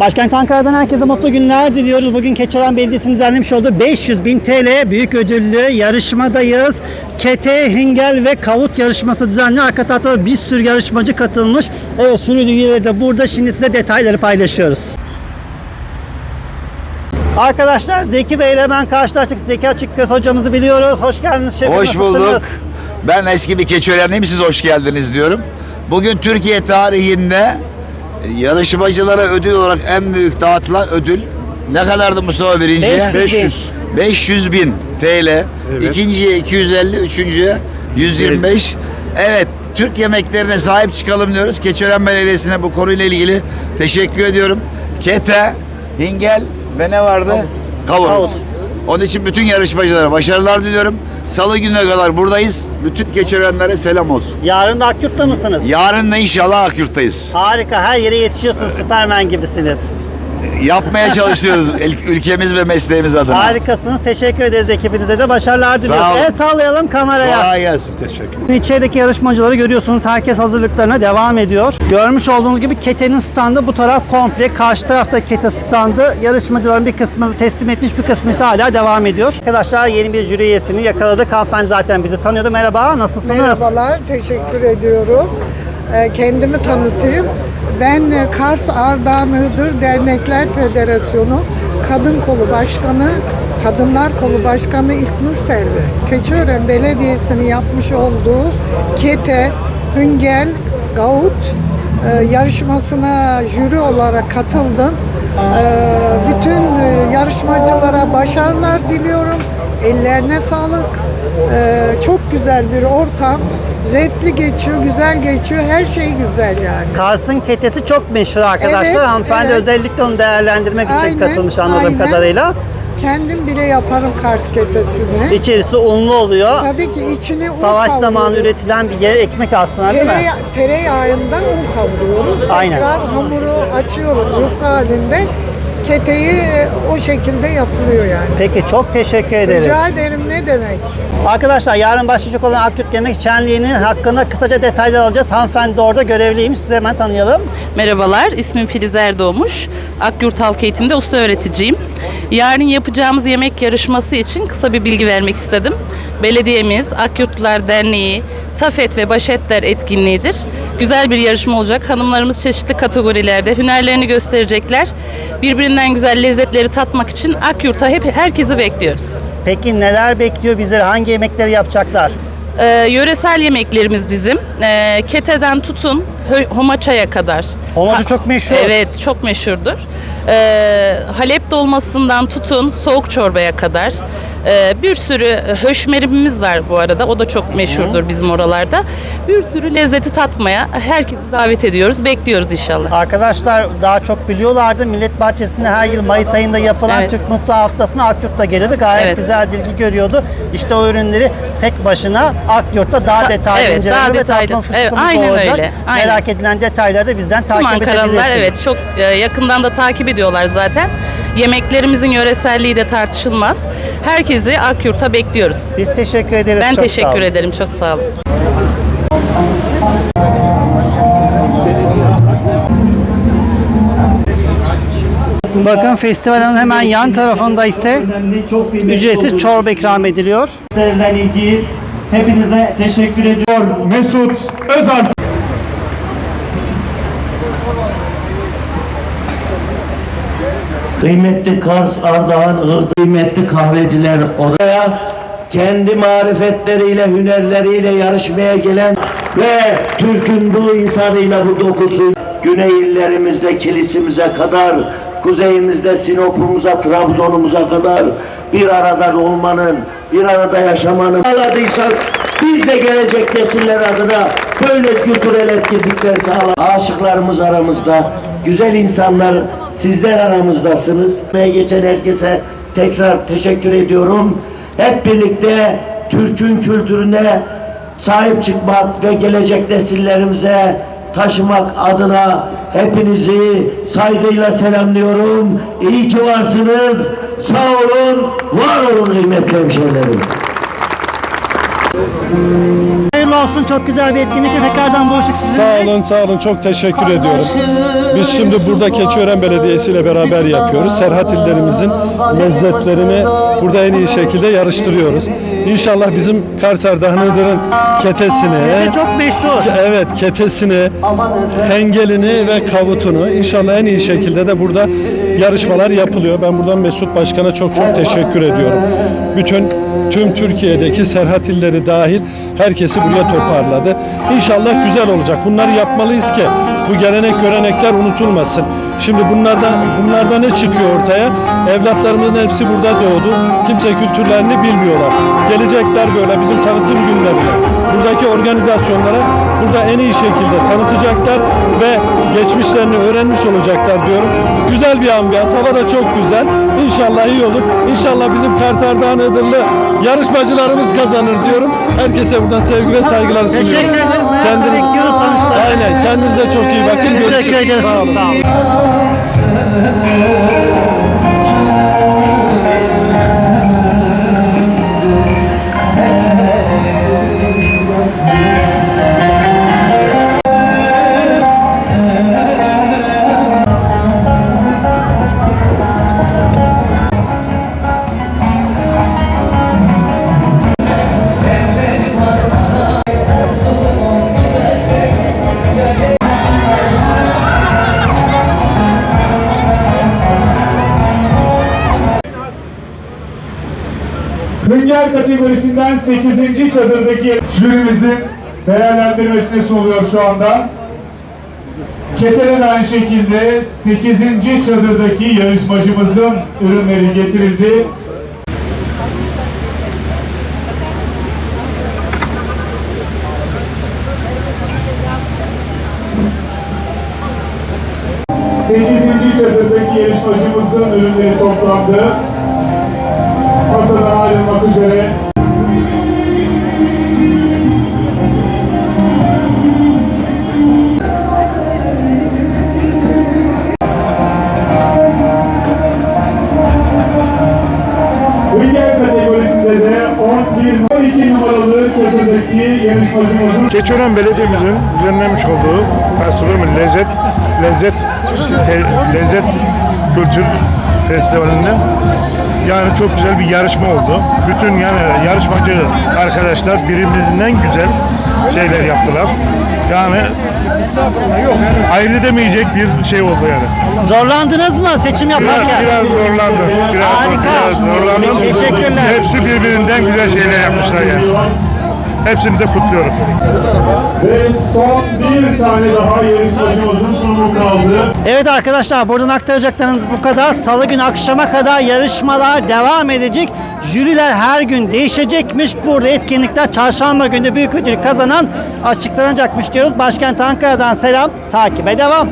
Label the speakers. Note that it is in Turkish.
Speaker 1: Başkent Ankara'dan herkese mutlu günler diliyoruz. Bugün Keçiören Belediyesi'nin düzenlemiş olduğu 500 bin TL büyük ödüllü yarışmadayız. Kete, Hingel ve Kavut yarışması düzenli. Arka tarafta bir sürü yarışmacı katılmış. Evet jüri üyeleri de burada. Şimdi size detayları paylaşıyoruz. Arkadaşlar Zeki Bey ile ben karşılaştık. Zeki Açıkgöz hocamızı biliyoruz. Hoş geldiniz şefim.
Speaker 2: Hoş
Speaker 1: nasılsınız?
Speaker 2: bulduk. Ben eski bir keçiörenliyim. Siz hoş geldiniz diyorum. Bugün Türkiye tarihinde yarışmacılara ödül olarak en büyük dağıtılan ödül ne kadardı Mustafa birinciye?
Speaker 1: 500 bin.
Speaker 2: 500 bin TL. İkinciye 250, üçüncüye 125. Evet, Türk yemeklerine sahip çıkalım diyoruz. Keçiören Belediyesi'ne bu konuyla ilgili teşekkür ediyorum. Kete, hingel ve ne vardı? Kavun.
Speaker 1: Kavut.
Speaker 2: Onun için bütün yarışmacılara başarılar diliyorum. Salı gününe kadar buradayız. Bütün geçirenlere selam olsun.
Speaker 1: Yarın da Akyurt'ta mısınız?
Speaker 2: Yarın da inşallah Akyurt'tayız.
Speaker 1: Harika. Her yere yetişiyorsunuz. Süpermen gibisiniz.
Speaker 2: Yapmaya çalışıyoruz ül- ülkemiz ve mesleğimiz adına.
Speaker 1: Harikasınız. Teşekkür ederiz ekibinize de. Başarılar diliyoruz.
Speaker 2: olun.
Speaker 1: El sallayalım kameraya.
Speaker 2: Kolay gelsin. Teşekkür
Speaker 1: İçerideki yarışmacıları görüyorsunuz. Herkes hazırlıklarına devam ediyor. Görmüş olduğunuz gibi Kete'nin standı bu taraf komple. Karşı tarafta Kete standı. Yarışmacıların bir kısmı teslim etmiş bir kısmı ise hala devam ediyor. Arkadaşlar yeni bir jüri üyesini yakaladık. Hanımefendi zaten bizi tanıyordu. Merhaba. Nasılsınız?
Speaker 3: Merhabalar, teşekkür ediyorum. Ee, Kendimi tanıtayım. Ben e, Kars Ardahan Iğdır Dernekler Federasyonu Kadın Kolu Başkanı, Kadınlar Kolu Başkanı İlknur Selvi. Keçiören Belediyesi'nin yapmış olduğu KETE, Hüngel, Gavut e, yarışmasına jüri olarak katıldım. Ee, Bütün e, yarışmacılara başarılar diliyorum. Ellerine sağlık. Çok güzel bir ortam. Zevkli geçiyor, güzel geçiyor. Her şey güzel yani.
Speaker 1: Kars'ın ketesi çok meşhur arkadaşlar.
Speaker 3: Evet,
Speaker 1: Hanımefendi
Speaker 3: evet.
Speaker 1: özellikle onu değerlendirmek için
Speaker 3: Aynen,
Speaker 1: katılmış anladığım
Speaker 3: aynen.
Speaker 1: kadarıyla.
Speaker 3: Kendim bile yaparım Kars ketesini.
Speaker 1: İçerisi unlu oluyor.
Speaker 3: Tabii ki içine un
Speaker 1: Savaş zamanı üretilen bir yer ekmek aslında değil mi?
Speaker 3: Tereyağı, tereyağında un kavuruyoruz.
Speaker 1: Aynen.
Speaker 3: Tekrar hamuru açıyoruz yufka halinde. Keteyi e, o şekilde yapılıyor yani.
Speaker 1: Peki çok teşekkür ederiz.
Speaker 3: Rica ederim ne demek.
Speaker 1: Arkadaşlar yarın başlayacak olan Akyurt Yemek Şenliği'nin hakkında kısaca detaylar alacağız. Hanımefendi de orada görevliymiş. Size hemen tanıyalım.
Speaker 4: Merhabalar, ismim Filiz Erdoğmuş. Akyurt Halk Eğitim'de usta öğreticiyim. Yarın yapacağımız yemek yarışması için kısa bir bilgi vermek istedim. Belediyemiz, Akyurtlular Derneği, Tafet ve Başetler etkinliğidir. Güzel bir yarışma olacak. Hanımlarımız çeşitli kategorilerde hünerlerini gösterecekler. Birbirinden güzel lezzetleri tatmak için Akyurt'a hep herkesi bekliyoruz.
Speaker 1: Peki neler bekliyor bizleri? Hangi yemekleri yapacaklar?
Speaker 4: Ee, yöresel yemeklerimiz bizim. Ee, keteden tutun homaçaya kadar.
Speaker 1: Homacı çok meşhur.
Speaker 4: Evet, çok meşhurdur. Ee, Halep dolmasından tutun soğuk çorbaya kadar. Ee, bir sürü höşmerimimiz var bu arada. O da çok meşhurdur bizim oralarda. Bir sürü lezzeti tatmaya herkesi davet ediyoruz. Bekliyoruz inşallah.
Speaker 1: Arkadaşlar daha çok biliyorlardı. Millet Bahçesi'nde her yıl Mayıs ayında yapılan
Speaker 4: Evet.
Speaker 1: Türk Mutlu Haftası'na Akyurt'ta geliyordu. Gayet
Speaker 4: Evet.
Speaker 1: güzel ilgi görüyordu. İşte o ürünleri tek başına Akyurt'ta daha
Speaker 4: Ta-
Speaker 1: detaylı
Speaker 4: evet,
Speaker 1: inceleme
Speaker 4: daha
Speaker 1: ve
Speaker 4: detaylı.
Speaker 1: tatma fırsatımız
Speaker 4: Evet, aynen
Speaker 1: olacak.
Speaker 4: öyle, aynen.
Speaker 1: Merak edilen detayları da bizden
Speaker 4: Tüm
Speaker 1: takip
Speaker 4: Ankaralılar
Speaker 1: edebilirsiniz.
Speaker 4: evet çok e, yakından da takip ediyorlar zaten. Yemeklerimizin yöreselliği de tartışılmaz. Herkesi Akyurt'a bekliyoruz.
Speaker 1: Biz teşekkür ederiz.
Speaker 4: Ben
Speaker 1: Çok sağ
Speaker 4: teşekkür ederim. Çok sağ olun.
Speaker 1: Bakın festivalin hemen yan tarafında ise ücretsiz çorba ikram ediliyor.
Speaker 5: Hepinize teşekkür ediyorum.
Speaker 6: Mesut Özars
Speaker 5: Kıymetli Kars, Ardahan, Iğdır, kıymetli kahveciler oraya kendi marifetleriyle, hünerleriyle yarışmaya gelen ve Türk'ün bu insanıyla bu dokusu güney illerimizde kilisimize kadar, kuzeyimizde Sinop'umuza, Trabzon'umuza kadar bir arada olmanın, bir arada yaşamanın sağladıysak biz de gelecek nesiller adına böyle kültürel etkinlikler sağlar. Aşıklarımız aramızda, güzel insanlar sizler aramızdasınız. Ve geçen herkese tekrar teşekkür ediyorum. Hep birlikte Türk'ün kültürüne sahip çıkmak ve gelecek nesillerimize taşımak adına hepinizi saygıyla selamlıyorum. İyi ki varsınız. Sağ olun, var olun kıymetli hemşehrilerim.
Speaker 1: Hayırlı olsun. Çok güzel bir etkinlikle tekrardan buluştuk sizinle.
Speaker 6: Sağ olun, sağ olun. Çok teşekkür ediyorum. Biz şimdi burada Keçiören Belediyesi ile beraber yapıyoruz. Serhat illerimizin lezzetlerini burada en iyi şekilde yarıştırıyoruz. İnşallah bizim Kars Ardahan Iğdır'ın ketesini,
Speaker 1: Çok meşhur.
Speaker 6: evet ketesini, tengelini ve kavutunu inşallah en iyi şekilde de burada yarışmalar yapılıyor. Ben buradan Mesut Başkan'a çok çok teşekkür ediyorum. Bütün tüm Türkiye'deki Serhat illeri dahil herkesi buraya toparladı. İnşallah güzel olacak. Bunları yapmalıyız ki bu gelenek görenekler unutulmasın. Şimdi bunlardan bunlarda ne çıkıyor ortaya? Evlatlarımızın hepsi burada doğdu. Kimse kültürlerini bilmiyorlar. Gelecekler böyle bizim tanıtım günlerine. Buradaki organizasyonlara burada en iyi şekilde tanıtacaklar ve geçmişlerini öğrenmiş olacaklar diyorum. Güzel bir ambiyans. Hava da çok güzel. İnşallah iyi olur. İnşallah bizim Kars Ardahan Iğdırlı yarışmacılarımız kazanır diyorum. Herkese buradan sevgi ve saygılar sunuyorum.
Speaker 1: Teşekkür ederiz.
Speaker 6: Kendiniz-. Aynen. Kendinize çok iyi bakın.
Speaker 1: Teşekkür ederiz.
Speaker 6: Sağ olun.
Speaker 1: Sağ olun.
Speaker 7: Kategorisinden 8. çadırdaki jürimizin değerlendirmesine sunuluyor şu anda. Ketene aynı şekilde 8. çadırdaki yarışmacımızın ürünleri getirildi. Sekizinci çadırdaki yarışmacımızın ürünleri toplandı. Çadırdaki yarışmacımızın
Speaker 8: Keçiören Belediye'mizin düzenlemiş olduğu gastronomi lezzet lezzet te- lezzet kültür festivalinde yani çok güzel bir yarışma oldu. Bütün yani yarışmacı arkadaşlar birbirinden güzel şeyler yaptılar. Yani ayırt edemeyecek bir şey oldu yani.
Speaker 1: Zorlandınız mı seçim
Speaker 8: Biraz,
Speaker 1: yaparken?
Speaker 8: biraz zorlandım. Biraz,
Speaker 1: Harika.
Speaker 8: biraz zorlandım.
Speaker 1: Teşekkürler.
Speaker 8: Hepsi birbirinden güzel şeyler yapmışlar yani. Hepsini de kutluyorum.
Speaker 7: ve son bir tane daha yarışmacımızın sunumu kaldı.
Speaker 1: Evet arkadaşlar buradan aktaracaklarınız bu kadar. Salı günü akşama kadar yarışmalar devam edecek. Jüriler her gün değişecekmiş. Burada etkinlikler çarşamba günü büyük ödül kazanan açıklanacakmış diyoruz. Başkent Ankara'dan selam. Takibe devam.